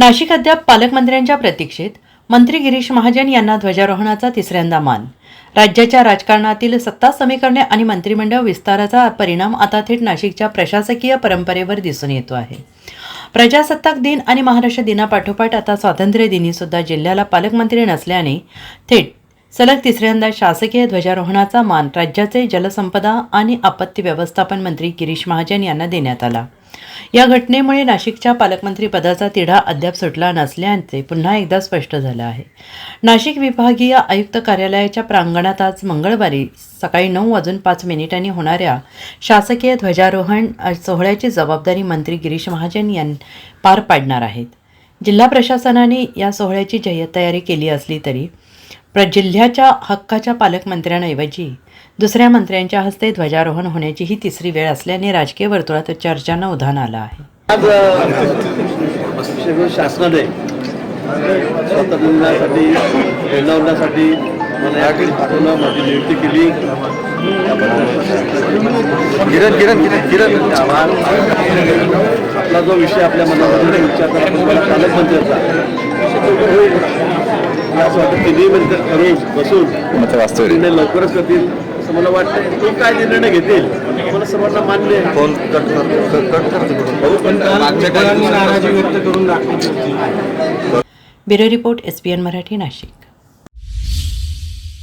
नाशिक अद्याप पालकमंत्र्यांच्या प्रतीक्षेत मंत्री गिरीश महाजन यांना ध्वजारोहणाचा तिसऱ्यांदा मान. राज्याच्या राजकारणातील सत्ता समीकरणे आणि मंत्रिमंडळ विस्ताराचा परिणाम आता थेट नाशिकच्या प्रशासकीय परंपरेवर दिसून येतो आहे. प्रजासत्ताक दिन आणि महाराष्ट्र दिनापाठोपाठ आता स्वातंत्र्य दिनी सुद्धा जिल्ह्याला पालकमंत्री नसल्याने थेट सलग तिसऱ्यांदा शासकीय ध्वजारोहणाचा मान राज्याचे जलसंपदा आणि आपत्ती व्यवस्थापन मंत्री गिरीश महाजन यांना देण्यात आला. या घटनेमुळे नाशिकच्या पालकमंत्री पदाचा तिढा अद्याप सुटला नसल्याचे पुन्हा एकदा स्पष्ट झालं आहे. नाशिक विभागीय आयुक्त कार्यालयाच्या प्रांगणात आज मंगळवारी सकाळी नऊ वाजून पाच मिनिटांनी होणाऱ्या शासकीय ध्वजारोहण सोहळ्याची जबाबदारी मंत्री गिरीश महाजन यां पार पाडणार आहेत. जिल्हा प्रशासनाने या सोहळ्याची जय्यत तयारी केली असली तरी प्र जिल्ह्याच्या हक्काच्या पालकमंत्र्यांऐवजी दुसऱ्या मंत्र्यांच्या हस्ते ध्वजारोहण होण्याची ही तिसरी वेळ असल्याने राजकीय वर्तुळात चर्चांना उधाण आलं आहे. आज शासनाने स्वातंत्र्यासाठी पेलवण्यासाठी मला माझी नियुक्ती केली. किरण किरण किरण किरण. आपला जो विषय आपल्या मनामध्ये विचारता पालकमंत्र्यांचा. होईल असं वाटतं बसून निर्णय लवकरच करतील असं मला वाटतं तो काय निर्णय घेतील मला सर्वांना मान्य आहे. फोन कट करतो मागच्या काही दाखवली bureau report S P N Marathi Nashik.